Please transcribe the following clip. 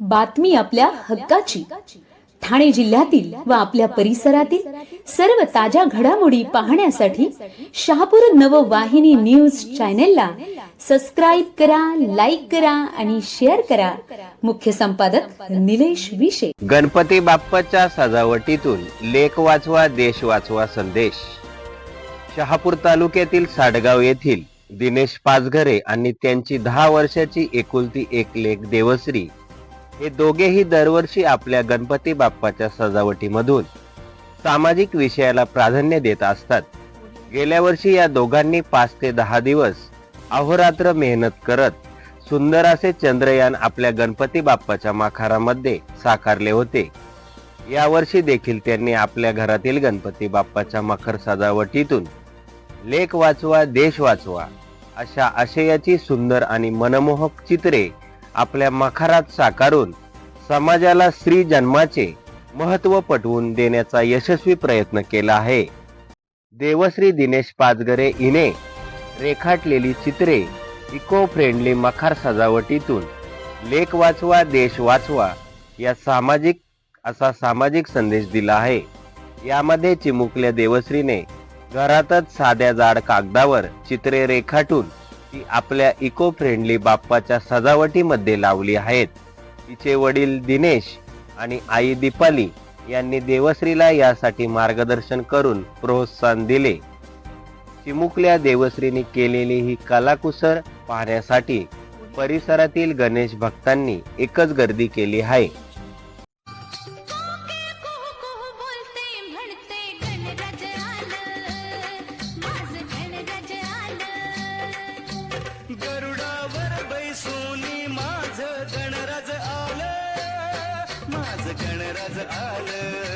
बातमी आपल्या हक्काची. ठाणे जिल्ह्यातील व आपल्या परिसरातील सर्व ताज्या घडामोडी पाहण्यासाठी शहापूर नववाहिनी न्यूज चॅनेलला सबस्क्राईब करा लाईक करा आणि शेअर करा. मुख्य संपादक निलेश विशे. गणपती बाप्पाच्या सजावटीतून लेख वाचवा देश वाचवा संदेश. शहापूर तालुक्यातील साडगाव येथील दिनेश पाचघरे आणि त्यांची दहा वर्षाची एकुलती एक लेख देवश्री हे दोघेही दरवर्षी आपल्या गणपती बाप्पाच्या सजावटीमधून सामाजिक विषयाला प्राधान्य देत असतात. गेल्या वर्षी या दोघांनी पाच ते दहा दिवस अहोरात्र मेहनत करत सुंदर असे चंद्रयान आपल्या गणपती बाप्पाच्या माखारामध्ये साकारले होते. यावर्षी देखील त्यांनी आपल्या घरातील गणपती बाप्पाच्या मखर सजावटीतून लेख वाचवा देश वाचवा अशा आशयाची सुंदर आणि मनमोहक चित्रे आपल्या मखारात साकारून समाजाला स्त्री जन्माचे महत्त्व पटवून देण्याचा यशस्वी प्रयत्न केला आहे. देवश्री दिनेश पाचगरे हिने रेखाटलेली चित्रे इको फ्रेंडली मखार सजावटीतून लेख वाचवा देश वाचवा या सामाजिक असा सामाजिक संदेश दिला आहे. यामध्ये चिमुकल्या देवश्रीने घरातच साध्या जाड कागदावर चित्रे रेखाटून ती आपल्या इको फ्रेंडली बाप्पाच्या सजावटीमध्ये लावली आहेत. तिचे वडील दिनेश आणि आई दीपाली यांनी देवश्रीला यासाठी मार्गदर्शन करून प्रोत्साहन दिले. चिमुकल्या देवश्रीने केलेली ही कलाकुसर पाहण्यासाठी परिसरातील गणेश भक्तांनी एकच गर्दी केली आहे. गरुडावर बैसोनी माझ गणराज आलं. माझ गणराज आलं.